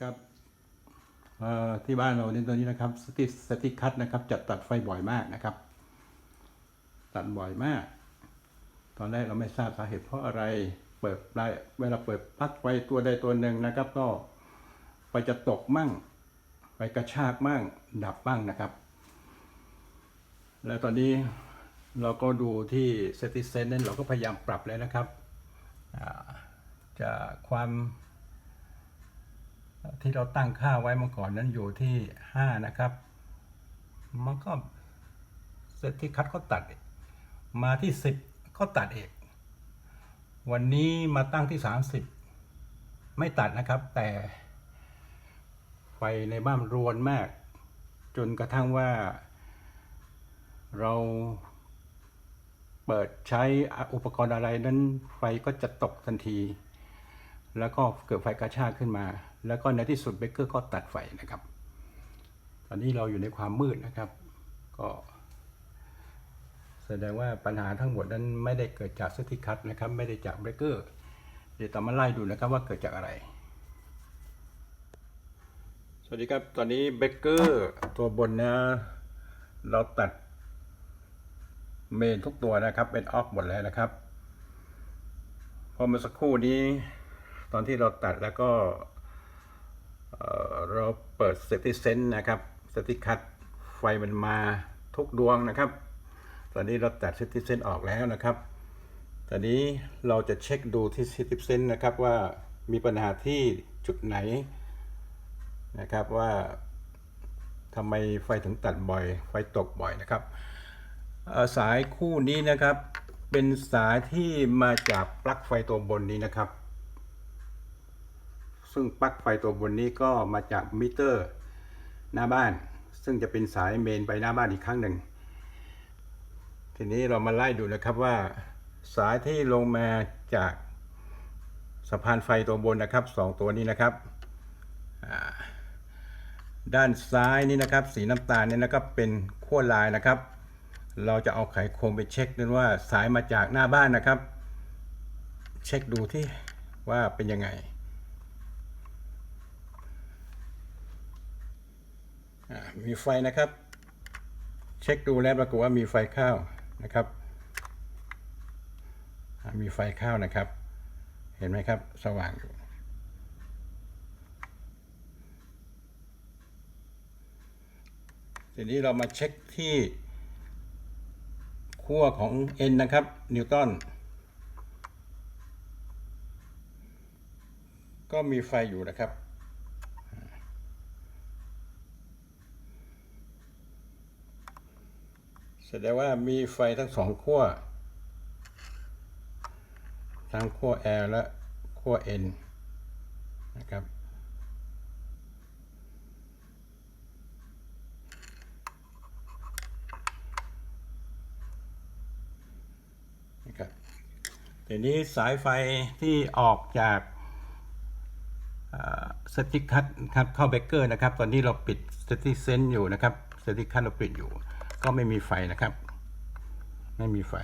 ครับที่บ้านเราในตัวนี้นะครับสติสติคัตนะครับจะตัดไฟบ่อยมากนะครับ ตัดบ่อยมาก ตอนแรกเราไม่ทราบสาเหตุเพราะอะไรเปิดได้เวลาเปิดปลั๊กไฟตัวใดตัวหนึ่งนะครับ ก็ไฟจะตกมั่งไฟกระชากมั่งดับบ้างนะครับ แล้วตอนนี้เราก็ดูที่เซติเซนนั้นเราก็พยายามปรับแล้วนะครับจากความ ที่เราตั้งค่าไว้เมื่อก่อนนั้นอยู่ที่ 5 นะครับ มันก็เซตที่คัดก็ตัด มาที่ 10 ก็ตัดเอกวันนี้มาตั้งที่ 30 ไม่ตัดนะครับ แต่ไฟในบ้านรวนมาก จนกระทั่งว่า เราเปิดใช้อุปกรณ์อะไรนั้นไฟก็จะตกทันที แล้วก็เกิดไฟกระชากขึ้นมา แล้วก็ในที่สุดเบเกอร์ก็ตัดไฟนะครับ ตอนนี้เราอยู่ในความมืดนะครับ ก็แสดงว่าปัญหาทั้งหมดนั้นไม่ได้เกิดจากสติคัตนะครับ ไม่ได้จากเบรกเกอร์ เดี๋ยวต่อมาไล่ดูนะครับว่าเกิดจากอะไร สวัสดีครับ ตอนนี้เบรกเกอร์ตัวบนนะ เราตัดเมนทุกตัวนะครับ เป็นออกหมดแล้วนะครับ พอเมื่อสักครู่นี้ อนที่เราตัดแล้วก็เราเปิดเซติเซนนะครับเซติคัตไฟมันมาทุกดวงนะครับ ตอนนี้เราตัดเซติเซนออกแล้วนะครับ ตอนนี้เราจะเช็คดูที่เซติเซนนะครับว่ามีปัญหาที่จุดไหนนะครับว่าทำไมไฟถึงตัดบ่อย ไฟตกบ่อยนะครับ สายคู่นี้นะครับเป็นสายที่มาจากปลั๊กไฟตัวบนนี้นะครับ ซึ่งปลั๊กไฟตัวบนนี้ก็มาจากมิเตอร์หน้าบ้าน ซึ่งจะเป็นสายเมนไปหน้าบ้านอีกครั้งหนึ่ง ทีนี้เรามาไล่ดูนะครับว่า สายที่ลงมาจากสะพานไฟตัวบนนะครับสองตัวนี้นะครับ ด้านซ้ายนี่นะครับ สีน้ำตาลนี่นะครับเป็นขั้วลายนะครับ เราจะเอาไขควงไปเช็คดูว่าสายมาจากหน้าบ้านนะครับ เช็คดูที่ว่าเป็นยังไง อ่า มีไฟนะครับ เช็คดูแล้วปรากฏว่ามีไฟเข้านะครับมีไฟเข้านะครับ เห็นไหมครับ สว่างอยู่ทีนี้เรามาเช็คที่ขั้วของ N นะครับ นิวตันก็มีไฟอยู่นะครับ แสดงว่ามีไฟทั้งสองขั้ว ทั้งขั้ว L และขั้ว N นะครับ นะครับทีนี้สายไฟที่ออกจากสติคัตครับเข้าเบเกอร์นะครับ ตอนนี้เราปิดสติเซนอยู่นะครับสติคัตเราปิดอยู่ ก็ไม่มีไฟนะครับ ไม่มีไฟ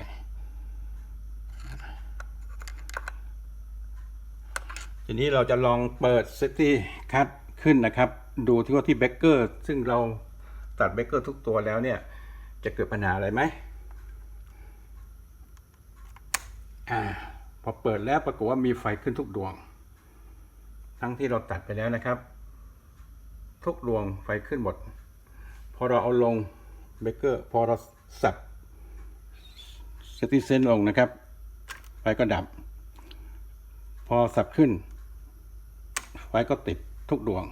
ทีนี้เราจะลองเปิดสติคัตขึ้นนะครับ ดูที่ว่าที่เบกเกอร์ซึ่งเราตัดเบกเกอร์ทุกตัวแล้วเนี่ย จะเกิดปัญหาอะไรไหมอ่าพอเปิดแล้วปรากฏว่ามีไฟขึ้นทุกดวง ทั้งที่เราตัดไปแล้วนะครับ ทุกดวงไฟขึ้นหมด พอเราเอาลง เบเกอร์พอเราสับสติเซนลงนะครับ ไฟก็ดับ พอสับขึ้น ไฟก็ติดทุกดวง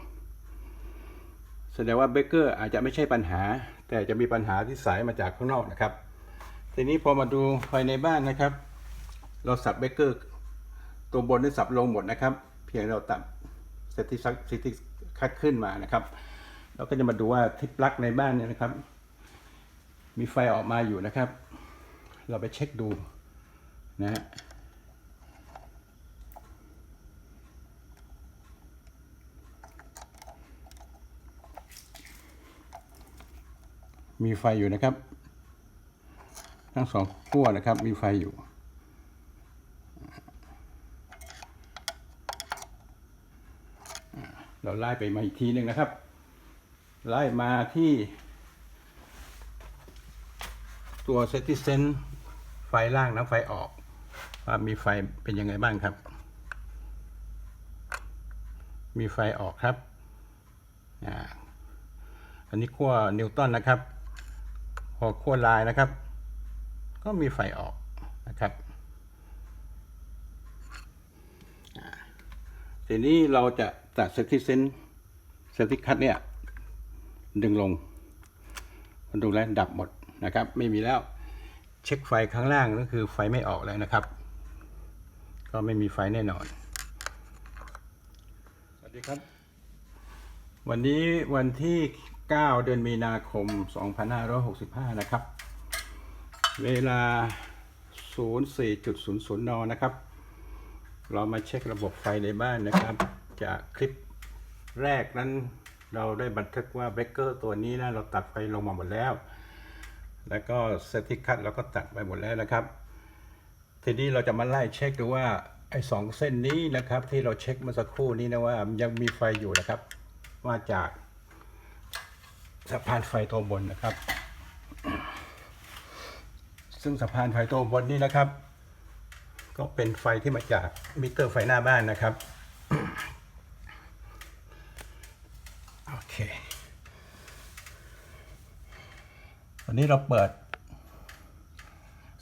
แสดงว่าเบเกอร์อาจจะไม่ใช่ปัญหา แต่จะมีปัญหาที่สายมาจากข้างนอกนะครับ ทีนี้พอมาดูไฟในบ้านนะครับ เราสับเบเกอร์ตัวบนนี่สับลงหมดนะครับ เพียงเราตัดเซตที่ซักเซตที่คัดขึ้นมานะครับ เราก็จะมาดูว่าที่ปลั๊กในบ้านเนี่ยนะครับ มีไฟออกมาอยู่นะครับ เราไปเช็คดูนะฮะมีไฟอยู่นะครับ ทั้งสองขั้วนะครับ มีไฟอยู่ เราไล่ไปมาอีกทีหนึ่งนะครับ ไล่มาที่ ตัวเซติเซนไฟล่างและไฟออก ว่ามีไฟเป็นยังไงบ้างครับ มีไฟออกครับอันนี้ขั้วนิวตันนะครับ พอขั้วลายนะครับ ก็มีไฟออกนะครับทีนี้เราจะตัดเซติเซนเซติคัตเนี่ย ดึงลงมันดูแล้วดับหมด นะครับ ไม่มีแล้วเช็คไฟข้างล่างก็คือไฟไม่ออกแล้วนะครับ ก็ไม่มีไฟแน่นอน สวัสดีครับ วันนี้วันที่ 9 เดือนมีนาคม 2565 นะครับ เวลา 04.00 น นะครับ เรามาเช็คระบบไฟในบ้านนะครับ จากคลิปแรกนั้นเราได้บันทึกว่าเบรกเกอร์ตัวนี้นะเราตัดไฟลงมาหมดแล้ว แล้วก็เซตทิคัตเราก็ตัดไปหมดแล้วนะครับ ทีนี้เราจะมาไล่เช็คดูว่าไอ้สองเส้นนี้นะครับ ที่เราเช็คเมื่อสักครู่นี้นะว่ายังมีไฟอยู่นะครับ มาจากสะพานไฟตัวบนนะครับ ซึ่งสะพานไฟตัวบนนี้นะครับ ก็เป็นไฟที่มาจากมิเตอร์ไฟหน้าบ้านนะครับ โอเค วันนี้เราเปิด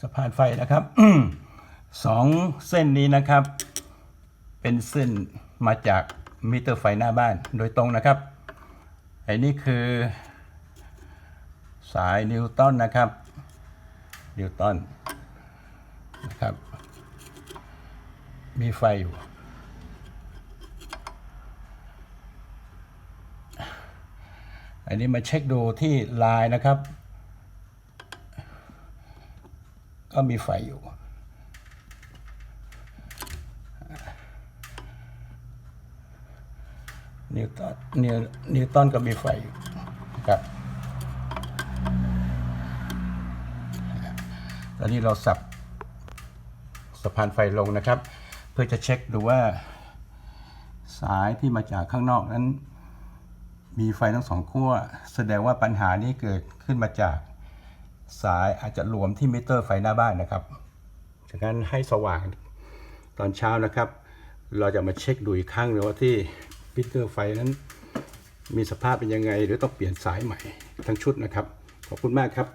สะพานไฟนะครับสองเส้นนี้นะครับ เป็นเส้นมาจากมิเตอร์ไฟหน้าบ้านโดยตรงนะครับไอ้นี่คือ สายนิวตันนะครับนิวตันนะครับ มีไฟอยู่ อันนี้มาเช็คดูที่ลายนะครับ ก็มีไฟอยู่ นิวตันนิวนิวตันก็มีไฟอยู่ครับตอนนี้เราสับสะพานไฟลงนะครับ เพื่อจะเช็คดูว่าสายที่มาจากข้างนอกนั้น มีไฟทั้งสองขั้ว แสดงว่าปัญหานี้เกิดขึ้นมาจาก สายอาจจะรวมที่มิเตอร์ไฟหน้าบ้านนะครับจากนั้นให้สว่างตอนเช้านะครับ เราจะมาเช็คดูอีกครั้งหรือว่าที่มิเตอร์ไฟนั้นมีสภาพเป็นยังไง หรือต้องเปลี่ยนสายใหม่ทั้งชุดนะครับ ขอบคุณมากครับ